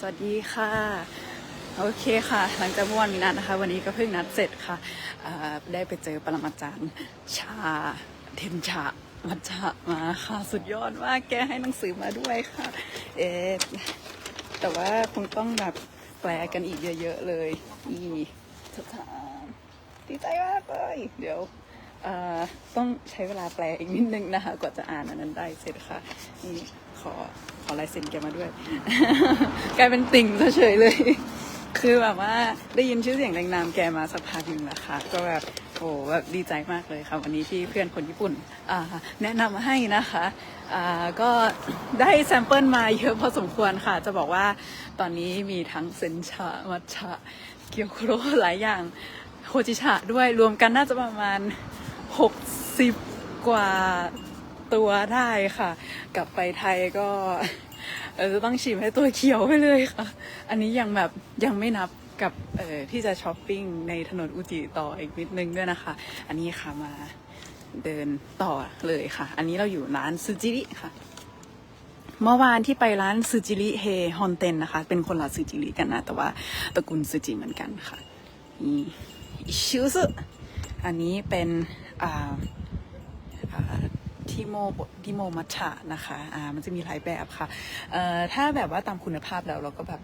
สวัสดีค่ะ โอเคค่ะ หลังจากเมื่อวานมีนัดนะคะ วันนี้ก็เพิ่งนัดเสร็จค่ะ ได้ไปเจอปรมาจารย์ชาเทนชามัจฉะมาค่ะสุดยอดมากแกให้หนังสือมาด้วยค่ะ เอ๊แต่ว่าคงต้องแบบแปลกันอีกเยอะๆเลย อีสถานดีใจมากเลยเดี๋ยวต้องใช้เวลาแปลอีกนิดนึงนะคะกว่าจะอ่านอันนั้นได้เสร็จค่ะนี่ขอ ขอลายเซ็นแกมาด้วย กลายเป็นติ่งซะเฉยเลย คือแบบว่าได้ยินชื่อเสียงแรงนามแกมาสักพักหนึ่งนะคะ ก็แบบโอ้แบบดีใจมากเลยค่ะ วันนี้ที่เพื่อนคนญี่ปุ่นแนะนำมาให้นะคะก็ได้แซมเปิลมาเยอะพอสมควรค่ะ จะบอกว่าตอนนี้มีทั้งเซนชา มัทฉะเกียวโครหลายอย่างโฮจิชะด้วยรวมกันน่าจะประมาณ 60 กว่า ตัวได้ค่ะ กลับไปไทยก็จะต้องชิมให้ตัวเขียวไปเลยค่ะ อันนี้ยังแบบยังไม่นับกับที่จะช้อปปิ้งในถนนอุจิต่ออีกนิดนึงด้วยนะคะ อันนี้ค่ะมาเดินต่อเลยค่ะ อันนี้เราอยู่ร้านซูจิริค่ะ เมื่อวานที่ไปร้านซูจิริเฮฮอนเต็นนะคะ เป็นคนละซูจิริกันนะ แต่ว่าตระกูลซูจิเหมือนกันค่ะนี่อิชิวสึอันนี้เป็นอ่า ทิโมทิโมมัชฉะนะคะอ่ามันจะมีหลายแบบค่ะเอ่อถ้าแบบว่าตามคุณภาพแล้วเราก็แบบ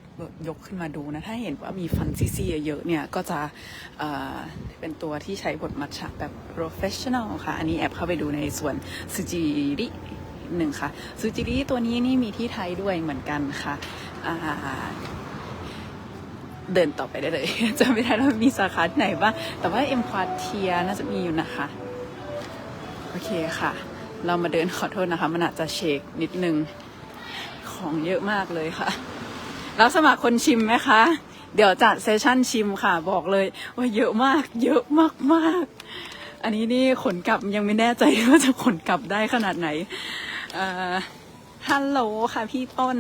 ยกขึ้นมาดูนะ ถ้าเห็นว่ามีฟันซี่ๆเยอะๆเนี่ย ก็จะเอ่อเป็นตัวที่ใช้บดมัชฉะแบบ professional ค่ะ อันนี้แอบเข้าไปดูในส่วนซูจิริหนึ่งค่ะซูจิริตัวนี้นี่มีที่ไทยด้วยเหมือนกันค่ะอ่าเดินต่อไปได้เลยจะไม่ได้ว่ามีสาขาไหนบ้างแต่ว่าเอ็มควาเทียน่าจะมีอยู่นะคะ โอเคค่ะ เรามาเดินขอโทษนะคะ มันอาจจะเชคนิดนึง ของเยอะมากเลยค่ะ แล้วสมัครคนชิมไหมคะ เดี๋ยวจัดเซสชั่นชิมค่ะ บอกเลยว่าเยอะมาก เยอะมากมากอันนี้นี่ขนกลับยังไม่แน่ใจว่าจะขนกลับได้ขนาดไหนฮัลโหลค่ะพี่ต้น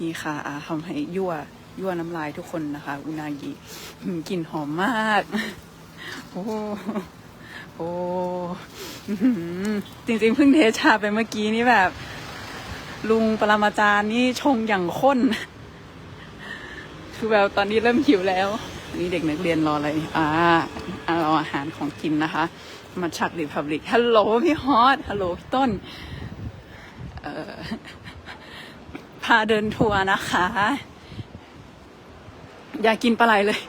นี่ค่ะทำให้ยั่วยั่วน้ำลายทุกคนนะคะ อุนากิกลิ่นหอมมาก โอ้ อ้อื้อหือจริงๆเพิ่งเทชาไปเมื่อกี้นี่แบบ ลุงปรมาจารย์นี่ชงอย่างข้น คือแบบตอนนี้เริ่มหิวแล้ว นี่เด็กนักเรียนรออะไรอ่าเอาอาหารของกินนะคะ มาชักรีพับลิกฮัลโหลพี่ฮอตฮัลโหลพี่ต้นเออพาเดินทัวร์นะคะ อยากกินปลาไหลเลย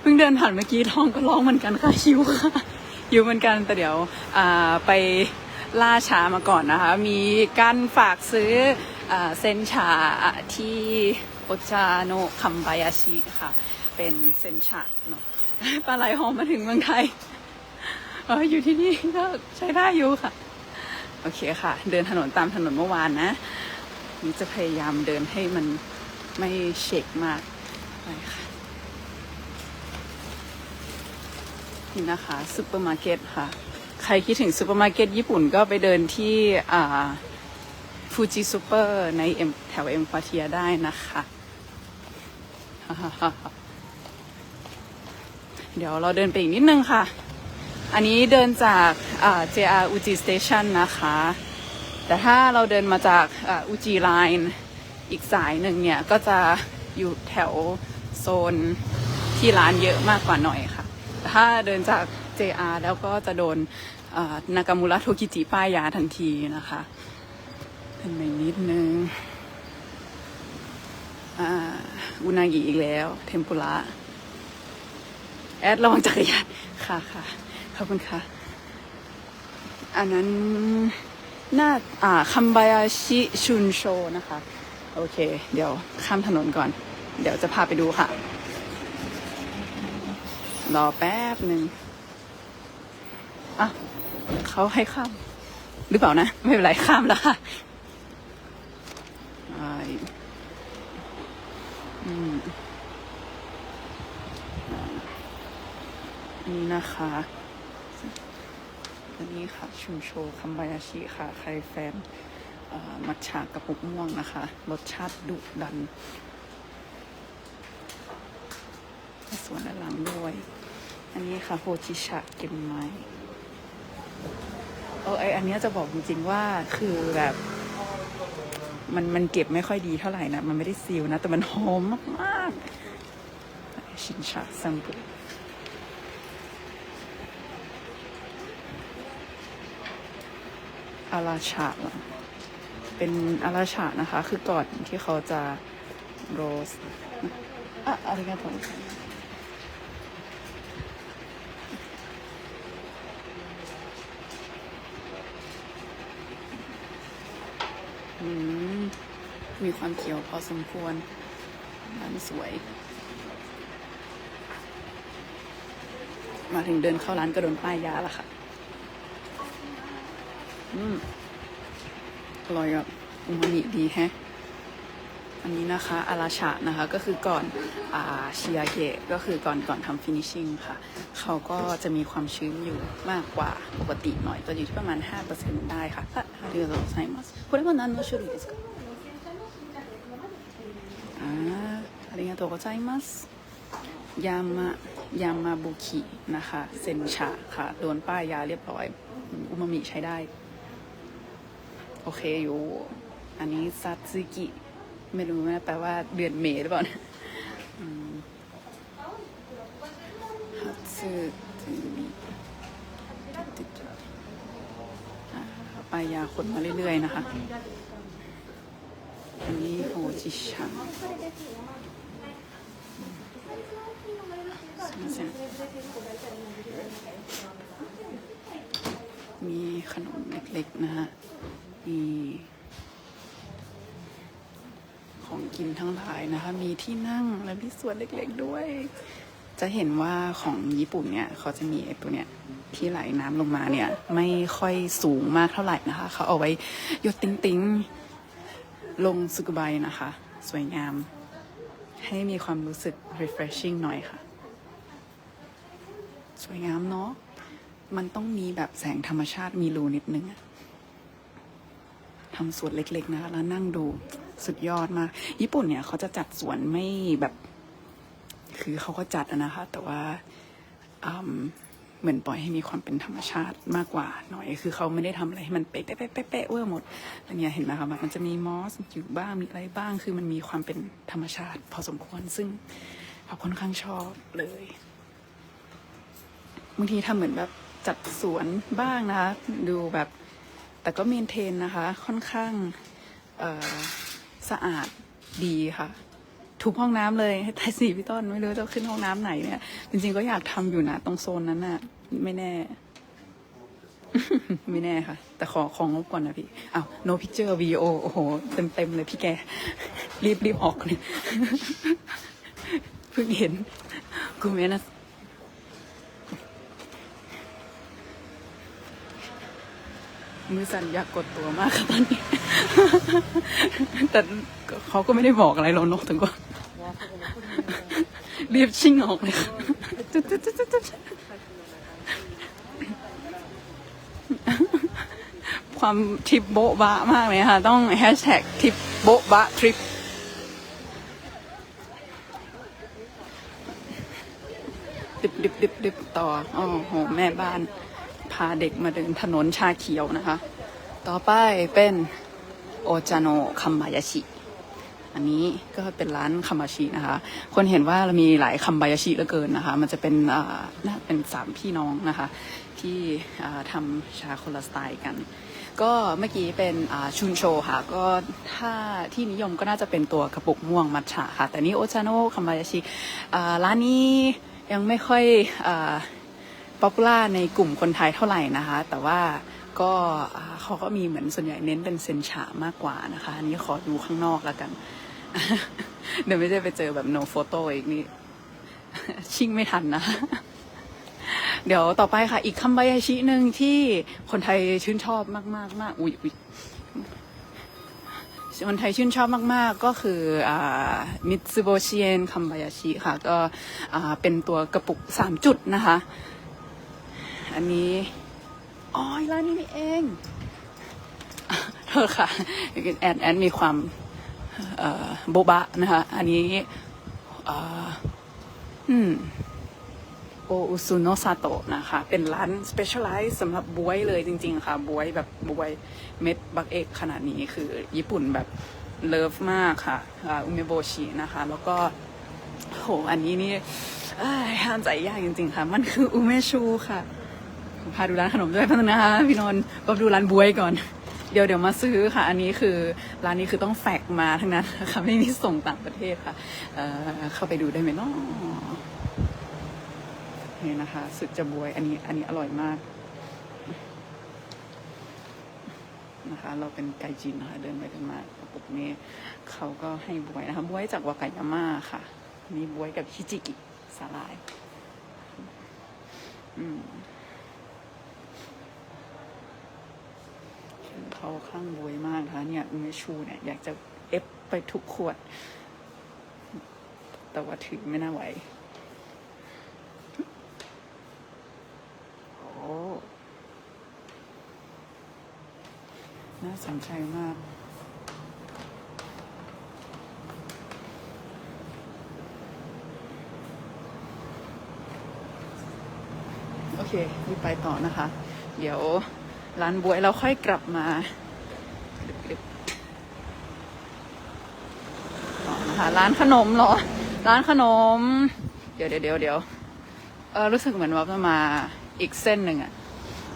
เพิ่งเดินผ่านเมื่อกี้ท้องก็ร้องเหมือนกันค่ะหิวค่ะ หิวเหมือนกันแต่เดี๋ยวไปล่าช้ามาก่อนนะคะ มีการฝากซื้ออเซนชาที่โอจาโนคัมบายาชิค่ะ เป็นเซนชาเนาะปลาไหลหอมมาถึงเมืองไทยอออยู่ที่นี่ก็ใช้ได้อยู่ค่ะ โอเคค่ะ เดินถนนตามถนนเมื่อวานนะนี่จะพยายามเดินให้มันไม่เชกมากไปค่ะ นี่นะคะซูเปอร์มาร์เก็ตค่ะ ใครคิดถึงซูเปอร์มาร์เก็ตญี่ปุ่นก็ไปเดินที่อ่าฟูจิซูเปอร์ในเอ็มแถวเอ็มควาเทียได้นะคะเดี๋ยวเราเดินไปอีกนิดนึงค่ะ อันนี้เดินจากอ่า JR Uji Station นะคะ แต่ถ้าเราเดินมาจากอุจิไลน์อีกสายหนึ่งเนี่ย ก็จะอยู่แถวโซนที่ร้านเยอะมากกว่าหน่อยค่ะ ถ้าเดินจาก JR แล้วก็จะโดนนากามูระโทกิจิป้ายยาทันทีนะคะเป็นไปนิดนึงอุนากิอีกแล้ว เทมปุระ แอดระวังจักรยานค่ะค่ะขอบคุณค่ะ อันนั้นน่าอ่าคัมบายาชิชุนโชนะคะ โอเค เดี๋ยวข้ามถนนก่อน เดี๋ยวจะพาไปดูค่ะ รอแป๊บหนึ่งอะเขาให้ข้าม หรือเปล่านะ ไม่เป็นไรข้ามแล้วค่ะอันนี้นะคะอันนี้ค่ะ ชุมโชคัมบายาชิค่ะใครแฟนมัทฉะกระปุกม่วงนะคะ รสชาติดุดัน สวนด้านหลังด้วย อันนี้ค่ะโฮจิชะเก็มไม้เออไออันเนี้ยจะบอกจริงๆว่าคือแบบ มันมันเก็บไม่ค่อยดีเท่าไหร่นะ มันไม่ได้ซีลนะ แต่มันหอมมากๆ ชินชาซัมปุอาราชาเป็นอาราชานะคะ คือก่อนที่เขาจะโรสอะอะไรกันตรงอื มีความเขียวพอสมควรร้านสวย มาถึงเดินเข้าร้านก็โดนป้ายยาละค่ะ อืมอร่อยแบบอุมามิดีแฮะ อันนี้นะคะอาราชะนะคะ ก็คือก่อนอ่าเชียเกะก็คือก่อนก่อนทำฟินิชชิ่งค่ะ เขาก็จะมีความชื้นอยู่มากกว่าปกติหน่อยจะอยู่ที่ประมาณ 5%ได้ค่ะอ่ะありがとうございますこれは何の種類ですかอ่าありがとうございますยามะยามาบุคินะคะ เซนชาค่ะ โดนป้ายยาเรียบร้อยอืมอุมามิใช้ได้ โอเคอยู่ อันนี้ซาซึกิ ไม่รู้นะแปลว่าเดือนเมษหรือเปล่านะฮัตสึถึมีติดไปยาคนมาเรื่อยๆนะคะ อันนี้โอจิชังมีขนมเล็กๆ นะฮะ มี ของกินทั้งหลายนะคะ มีที่นั่งและมีส่วนเล็กๆด้วย จะเห็นว่าของญี่ปุ่นเนี่ยเขาจะมีไอ้ตัวเนี้ยที่ไหลน้ำลงมาเนี่ย ไม่ค่อยสูงมากเท่าไหร่นะคะ เขาเอาไว้หยดติ้งๆ ลงสุกุไบนะคะ สวยงาม ให้มีความรู้สึก refreshing หน่อยค่ะ สวยงามเนาะมันต้องมีแบบแสงธรรมชาติมีรูนิดนึงทำสวนเล็กๆนะคะแล้วนั่งดู สุดยอดมาก ญี่ปุ่นเนี่ยเขาจะจัดสวนไม่แบบ คือเขาก็จัดนะคะ แต่ว่าเหมือนปล่อยให้มีความเป็นธรรมชาติมากกว่าหน่อย คือเขาไม่ได้ทำอะไรให้มันเป๊ะเป๊ะเป๊ะเป๊ะเวอร์หมดอันเนี้ยเห็นไหมคะมันจะมีมอสอยู่บ้างมีอะไรบ้าง คือมันมีความเป็นธรรมชาติ พอสมควรซึ่งเราค่อนข้างชอบเลยบางทีทำเหมือนแบบจัดสวนบ้างนะคะดูแบบ แต่ก็เมนเทนนะคะ ค่อนข้างเอ่อ สะอาดดีค่ะ ทุกห้องน้ำเลยให้ทายสีพี่ต้นไม่รู้จะขึ้นห้องน้ำไหนเนี่ย จริงๆก็อยากทำอยู่นะตรงโซนนั้นน่ะ ไม่แน่ ไม่แน่ค่ะ แต่ขอของงบก่อนนะพี่อ้าว no picture video โอ้โห เต็มๆเลยพี่แก รีบรีบออกเลยเพิ่งเห็นกูเมนะ มือสั่นอยากกดตัวมากค่ะตอนนี้ แต่เขาก็ไม่ได้บอกอะไรเรานกถึงก็รีบชิ่งออกเลยค่ะจุดจุดจุดจุดจุดความทริปโบ๊ะบะมากเลยค่ะ ต้องแฮชแท็กทริปโบ๊ะบะทริปดิบดิบดิบดิบต่อ โอ้โห แม่บ้าน พาเด็กมาเดินถนนชาเขียวนะคะ ต่อไปเป็นโอจาโนคัมบายาชิ อันนี้ก็เป็นร้านคัมบายชินะคะ คนเห็นว่าเรามีหลายคัมบายาชิเหลือเกินนะคะ มันจะเป็นน่าเป็นสามพี่น้องนะคะ ที่ทำชาคนละสไตล์กัน ก็เมื่อกี้เป็นชุนโชค่ะ ก็ถ้าที่นิยมก็น่าจะเป็นตัวกระปุกม่วงมัทฉะค่ะ แต่นี่โอจาโนคัมบายาชิร้านนี้ยังไม่ค่อยป๊อปปูล่าในกลุ่มคนไทยเท่าไหร่นะคะ แต่ว่า ก็เขาก็มีเหมือนส่วนใหญ่เน้นเป็นเซนชามากกว่านะคะ อันนี้ขอดูข้างนอกแล้วกัน เดี๋ยวไม่ได้ไปเจอแบบโนโฟโต้อีกนี่ ชิ่งไม่ทันนะ เดี๋ยวต่อไปค่ะ อีกคำบายาชิหนึ่งที่คนไทยชื่นชอบมากๆมากอุ้ยอุ้ยคนไทยชื่นชอบมาก ๆ ก็คือมิตซูโบชิเอนคัมบายาชิค่ะ ก็เป็นตัวกระปุกสามจุดนะคะ อันนี้ อ๋อร้านนี้นี่เองอะเธอค่ะแอนแอนมีความโบบะนะคะ อันนี้อืมโออุซุโนซาโตะนะคะ เป็นร้าน specialize สำหรับบวยเลยจริง ๆ ค่ะ บวยแบบบวยเม็ดบักเอกขนาดนี้คือญี่ปุ่นแบบเลิฟมากค่ะอุเมโบชินะคะ แล้วก็โห อันนี้นี่ห้ามใจยากจริง ๆ ค่ะ มันคืออุเมชูค่ะ พาดูร้านขนมด้วยพัฒนะคะพี่นนท์ก็ดูร้านบวยก่อน เดี๋ยวเดี๋ยวมาซื้อค่ะ อันนี้คือร้านนี้คือต้องแฟกมาทั้งนั้นนะคะไม่มีส่งต่างประเทศค่ะเเข้าไปดูได้ไหมเนาะนี่นะคะ สุดจะบวยอันนี้อันนี้อร่อยมากนะคะ เราเป็นไกจินนะคะเดินไปเดินมาปุ๊บนี้เขาก็ให้บวยนะคะบวยจากวากายาม่าค่ะอันนี้บวยกับฮิจิกิสาลาย อืม เขาข้างบวยมากนะคะเนี่ยเมชูเนี่ยอยากจะเอฟไปทุกขวด แต่ว่าถือไม่น่าไหวโอ้น่าสนใจมากโอเครีบไปต่อนะคะ เดี๋ยว ร้านบวยเราค่อยกลับมาต่อนะคะร้านขนมเหรอ ร้านขนม เดี๋ยวเดี๋ยวเดี๋ยวเดี๋ยวเออรู้สึกเหมือนว่าจะมาอีกเส้นหนึ่งอะ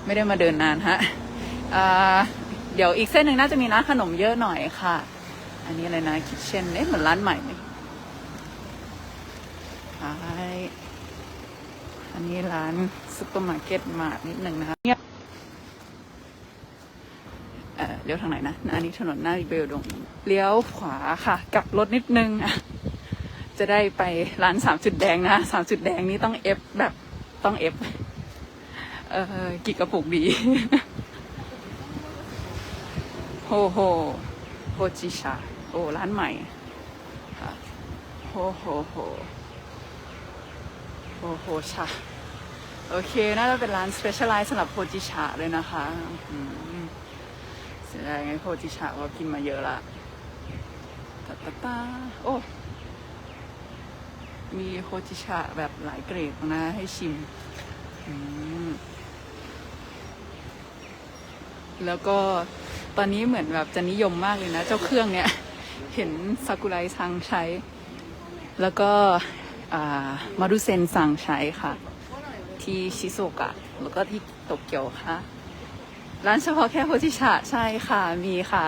ไม่ได้มาเดินนานฮะอ่าเดี๋ยวอีกเส้นหนึ่งน่าจะมีร้านขนมเยอะหน่อยค่ะ อันนี้อะไรนะคิทเช่นเอ๊ะเหมือนร้านใหม่ไหมใช่อันนี้ร้านซุปเปอร์มาร์เก็ตมาร์ทนิดหนึ่งนะคะ เลี้ยวทางไหนนะอันนี้ถนนหน้าริเบลดง เลี้ยวขวาค่ะกลับรถนิดนึงอะจะได้ไปร้านสามจุดแดงนะสามจุดแดงนี้ต้องเอฟแบบต้องเอฟเออกี่กระปุกดีโฮโฮโฮจิชาโอ้ร้านใหม่ค่ะโฮโฮโฮโฮโฮชาโอเคน่าจะเป็นร้าน specialize สำหรับโฮจิชาเลยนะคะ อืมเสียดายโฮจิชาก็กินมาเยอะละตาตาตาโอ้ มีโฮจิชาแบบหลายเกรดนะให้ชิมอืมแล้วก็ตอนนี้เหมือนแบบจะนิยมมากเลยนะ เจ้าเครื่องเนี้ย เห็นซากุไรซังใช้ แล้วก็มารุเซนสั่งใช้ค่ะ ที่ชิโซกะ แล้วก็ที่โตเกียวค่ะ ร้านเฉพาะแค่โฮจิชาใช่ค่ะมีค่ะ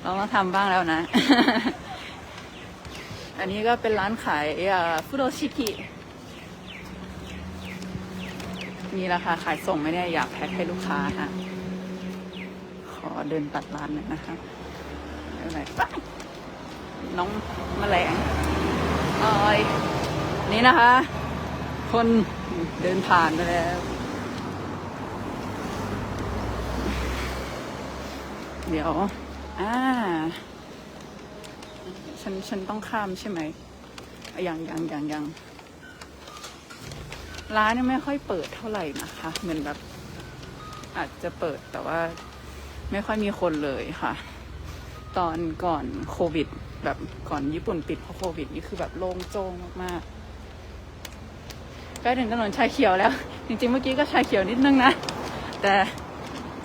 เรามาทำบ้างแล้วนะ อันนี้ก็เป็นร้านขายฟุโรชิกิมีราคาขายส่งไหมเนี่ยอยากแพ็คให้ลูกค้าค่ะ ขอเดินตัดร้านหน่อยนะคะไปน้องแมลงออย นี่นะคะ คนเดินผ่านไปแล้ว เดี๋ยว อ่า ฉัน ฉันต้องข้ามใช่ไหมอะยังยังอยังอยังร้านไม่ค่อยเปิดเท่าไหร่นะคะ เหมือนแบบ อาจจะเปิดแต่ว่าไม่ค่อยมีคนเลยค่ะ ตอนก่อนโควิด แบบก่อนญี่ปุ่นปิดเพราะโควิด นี่คือแบบโล่งโจ้งมากๆใกล้ถึงถนนชายเขียวแล้ว จริงๆเมื่อกี้ก็ชายเขียวนิดนึงนะ แต่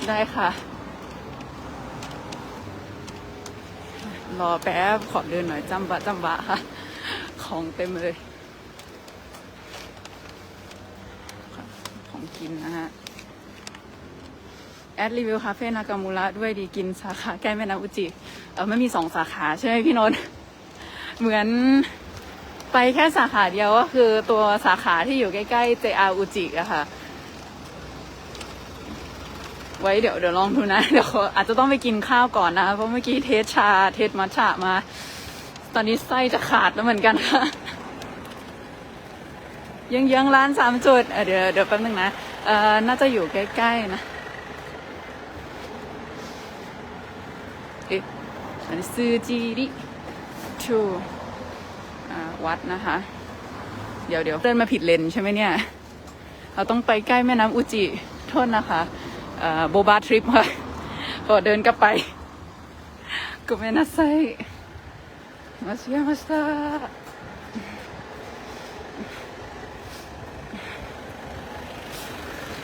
ได้ค่ะ รอแป๊บขอเดินหน่อยจำบะจำบะค่ะ ของเต็มเลย ของกินนะฮะ แอดรีวิวคาเฟ่นากามูระด้วยดีกินสาขาใกล้แม่น้ำอุจิ เออไม่มีสองสาขาใช่ไหมพี่นนท์เหมือนไปแค่สาขาเดียวก็คือตัวสาขาที่อยู่ใกล้ๆ JR อุจิอะค่ะ ไว้เดี๋ยวเดี๋ยวลองดูนะ เดี๋ยวอาจจะต้องไปกินข้าวก่อนนะ เพราะเมื่อกี้เทสชา เทสมัทฉะมา ตอนนี้ไส้จะขาดแล้วเหมือนกันค่ะยังยังร้านสามจุดเดี๋ยวเดี๋ยวแป๊บนึงนะเอ่อน่าจะอยู่ใกล้ๆนะเอ๊ะอันนี้ซูจิริชูวัดนะคะ เดี๋ยวเดี๋ยวเดินมาผิดเลนใช่ไหมเนี่ย เราต้องไปใกล้แม่น้ำอุจิ โทษนะคะ โบบาทริปค่ะขอเดินกลับไปก็ไม่น่าใส่มาเชียมาสตา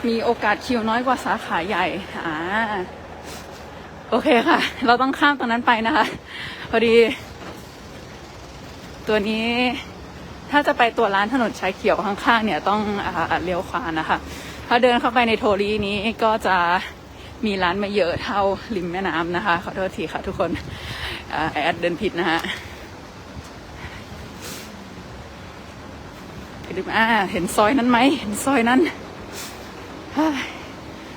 มีโอกาสคิวน้อยกว่าสาขาใหญ่อ่าโอเคค่ะ เราต้องข้ามตรงนั้นไปนะคะ พอดี ตัวนี้ถ้าจะไปตัวร้านถนนชายเขียวข้างๆเนี่ยต้องอเลี้ยวขวานะคะ ถ้าเดินเข้าไปในโทรีนี้ก็จะมีร้านม่เยอะเท่าริมแม่น้ำนะคะ ขอโทษทีค่ะทุกคนอแอดเดินผิดนะฮะดูอ่าเห็นซอยนั้นไหมเห็นซอยนั้น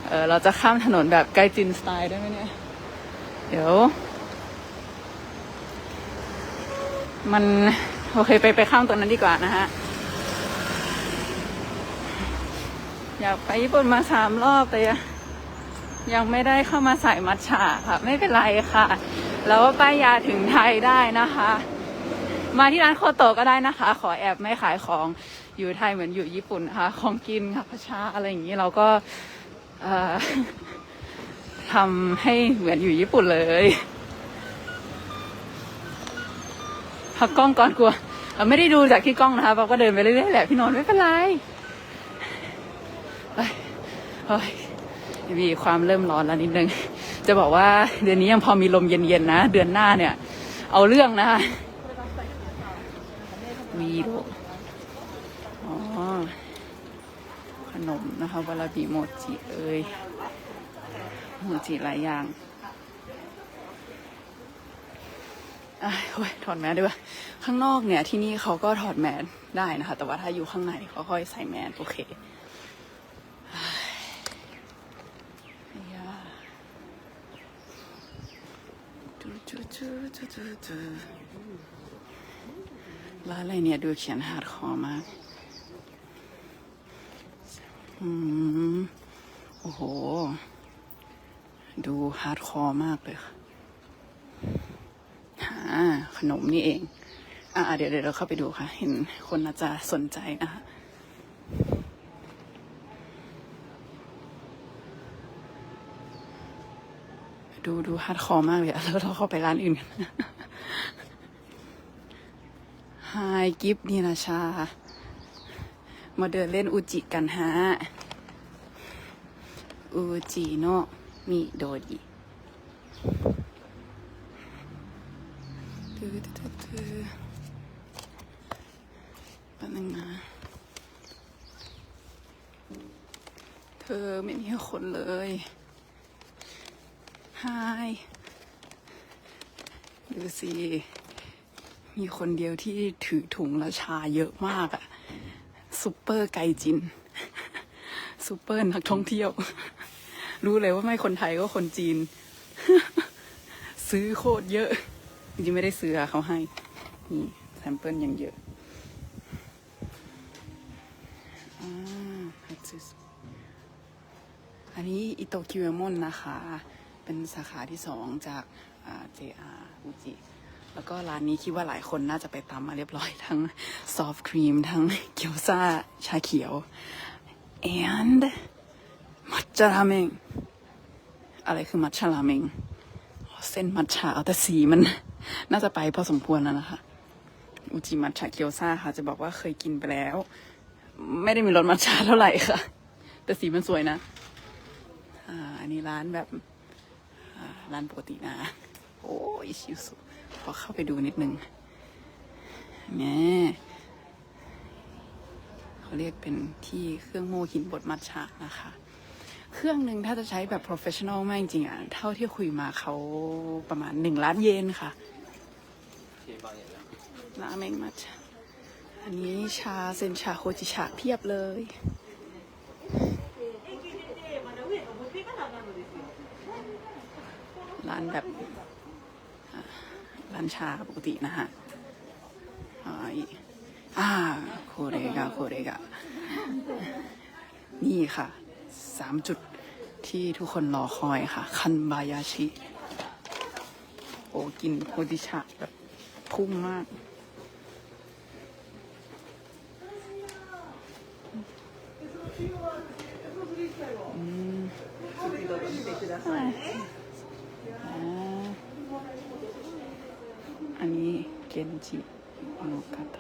เออเราจะข้ามถนนแบบไกจินสไตล์ได้ไหมเนี่ย เดี๋ยว มัน โอเคไปไปข้ามตัวนั้นดีกว่านะฮะ อยากไปญี่ปุ่นมาสามรอบแต่ยังไม่ได้เข้ามาใส่มัทฉะค่ะ ไม่เป็นไรค่ะ แล้วป้ายยาถึงไทยได้นะคะ มาที่ร้านโคโตก็ได้นะคะ ขอแอบไม่ขายของอยู่ไทยเหมือนอยู่ญี่ปุ่นนะคะของกินค่ะพะชาอะไรอย่างนี้เราก็ทำให้เหมือนอยู่ญี่ปุ่นเลยพักกล้องก่อนกลัว ไม่ได้ดูจากที่กล้องนะคะเราก็เดินไปเรื่อยๆแหละพี่นนท์ไม่เป็นไร เฮ้ยมีความเริ่มร้อนแล้วนิดนึง จะบอกว่าเดือนนี้ยังพอมีลมเย็นๆนะ เดือนหน้าเนี่ย เอาเรื่องนะคะวีดูอ๋อ ขนมนะคะวาลาบิโมจิเอ้ยโมจิหลายอย่างอโอ้ยถอดแมสด้วยข้างนอกเนี่ยที่นี่เขาก็ถอดแมสได้นะคะ แต่ว่าถ้าอยู่ข้างในเขาค่อยใส่แมสโอเคเฮ้ยอะจูจูจูจูจูจู ร้านอะไรเนี่ยดูเขียนฮาร์ดคอร์มากอืมโอ้โห ดูฮาร์ดคอร์มากเลยค่ะอ่าขนมนี่เอง อ่าเดี๋ยวเดี๋ยวเราเข้าไปดูค่ะ เห็นคนน่าจะสนใจนะคะ ดูดูฮาร์ดคอร์มากเลยอะแล้วเราเข้าไปร้านอื่นกันไฮกิฟนี่นะชา มาเดินเล่นอุจิกันฮะ อุจิโนมิโดริตื้อตื้อตื้อแป๊บนึงนะ เธอไม่มีคนเลย ฮายดูสิ มีคนเดียวที่ถือถุงและชาเยอะมากอะซูเปอร์ไกจินซูเปอร์นักท่องเที่ยว รู้เลยว่าไม่คนไทยก็คนจีน ซื้อโคตรเยอะ จริงไม่ได้ซื้ออะเขาให้ นี่แซมเปิลยังเยอะอ่าฮัตสึสุอันนี้อิโตคิวเอมอนนะคะ เป็นสาขาที่สองจากอ่า JR อุจิ แล้วก็ร้านนี้คิดว่าหลายคนน่าจะไปตามมาเรียบร้อยทั้งซอฟต์ครีมทั้งเกี๊ยวซ่าชาเขียว and มัทฉะราเมงอะไรคือมัทฉะราเมงเส้นมัทฉะเอาแต่สีมันน่าจะไปพอสมควรแล้วนะคะอุจิมัทฉะเกียวซาค่ะ จะบอกว่าเคยกินไปแล้ว ไม่ได้มีรสมัทฉะเท่าไหร่ค่ะ แต่สีมันสวยนะ อ่า อันนี้ร้านแบบ ร้านปกตินะ โอ้ยชิวสุขอเข้าไปดูนิดนึงแหม่เขาเรียกเป็นที่เครื่องโม่หินบดมัทฉะนะคะ เครื่องหนึ่งถ้าจะใช้แบบ professional มากจริงๆอะ เท่าที่คุยมาเขาประมาณหนึ่งล้านเยนค่ะราเมงมัทฉะอันนี้ชาเซนชาโคจิชาเพียบเลย ร้านแบบร้านชาปกตินะฮะอ่าอีอ่าโคเรกาโคเรกานี่ค่ะสามจุดที่ทุกคนรอคอยค่ะ คันบายาชิ โอ้กินโคดิชะแบบพุ่งมาก じの方。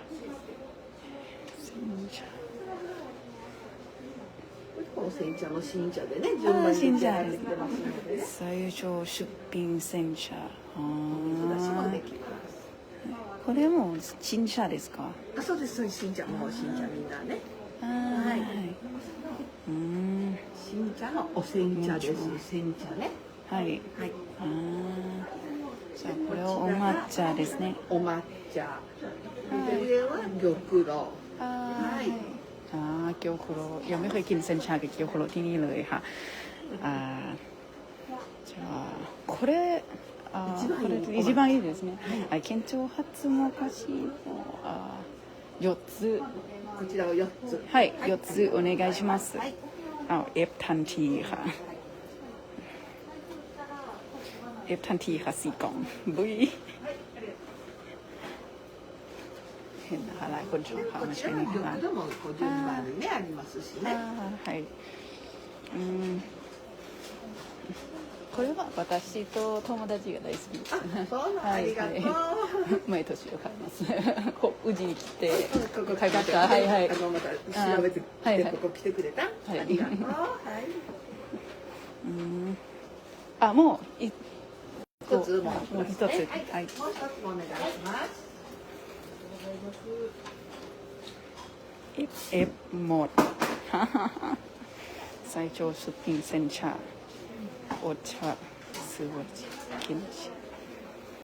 新茶の新茶でね順番に、最初出品茶これも新茶ですか？あそうです。新茶も新茶みんなね。はい、はい、うん。新茶のお煎茶です。茶ね。はい。はい。じゃあこれをお抹茶ですねお抹茶で上は玉露はいอ่าเกี๊ยวคุโรยังไม่เคยกินเซนชากับเกี๊ยวคุโรที่นี่เลยค่ะอ่าじゃあこれあーこれ一番いいですね、はい、県庁発もかしのあ4つこちらを4つはい4つお願いしますはいเอาเอฟทันทีค่ะ เอฟทันทีค่ะสี่กล่องบุยเห็นนะคะหลายคนชอบค่ะ こ มา ち ใช้ ら ใน は ร้าน 玉露もこう順番にねありますしあねーはいうんこれは私と友達が大好きですあそうなのありがとうはい毎年を買いますこう宇治に来てここ買いましたはいはいあのまた調べてあはいはいここ来てくれた、いありがとうはいうんあもうい 一つもう一つ、はい、はい、もう一つお願い。します。一、一、もう。最長出品煎茶、お茶、すごい、気持ち。